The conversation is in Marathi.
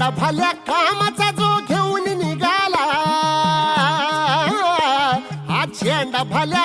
हा भल्या कामाचा जो घेऊन निघाला. हा झेंडा भल्या